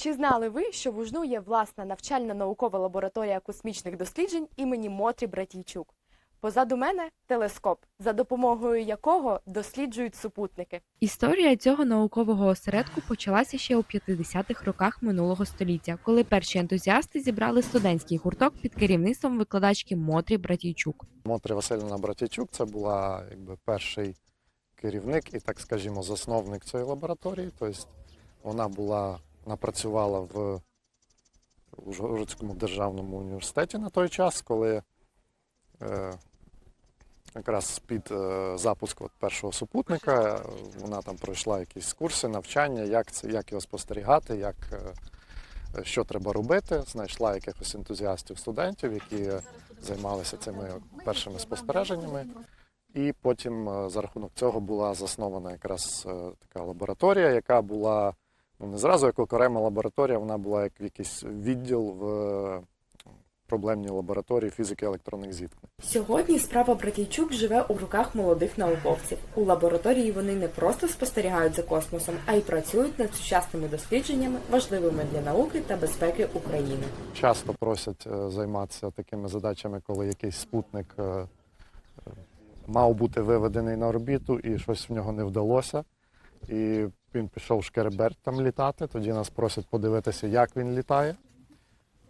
Чи знали ви, що в Ужну є власна навчально-наукова лабораторія космічних досліджень імені Мотрі Братійчук? Позаду мене телескоп, за допомогою якого досліджують супутники. Історія цього наукового осередку почалася ще у 50-х роках минулого століття, коли перші ентузіасти зібрали студентський гурток під керівництвом викладачки Мотрі Братійчук. Мотря Васильівна Братячук це була якби перший керівник і, так скажімо, засновник цієї лабораторії. Тобто вона була напрацювала в Ужгородському державному університеті на той час, коли е, якраз під е, запуск от першого супутника вона там пройшла якісь курси, навчання, як, це, як його спостерігати, як, е, що треба робити. Знайшла якихось ентузіастів, студентів, які займалися цими першими спостереженнями. І потім е, за рахунок цього була заснована якраз е, така лабораторія, яка була ну, не зразу як окрема лабораторія, вона була як якийсь відділ в е, проблемній лабораторії фізики електронних зіткнень. Сьогодні справа Братійчук живе у руках молодих науковців. У лабораторії вони не просто спостерігають за космосом, а й працюють над сучасними дослідженнями, важливими для науки та безпеки України. Часто просять е, займатися такими задачами, коли якийсь спутник е, мав бути виведений на орбіту і щось в нього не вдалося. І він пішов Шкереберт там літати. Тоді нас просять подивитися, як він літає.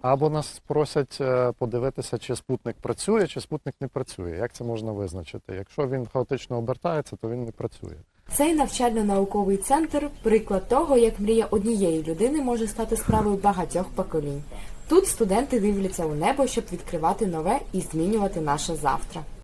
Або нас просять е, подивитися, чи спутник працює, чи спутник не працює. Як це можна визначити? Якщо він хаотично обертається, то він не працює. Цей навчально-науковий центр приклад того, як мрія однієї людини може стати справою багатьох поколінь. Тут студенти дивляться у небо, щоб відкривати нове і змінювати наше завтра.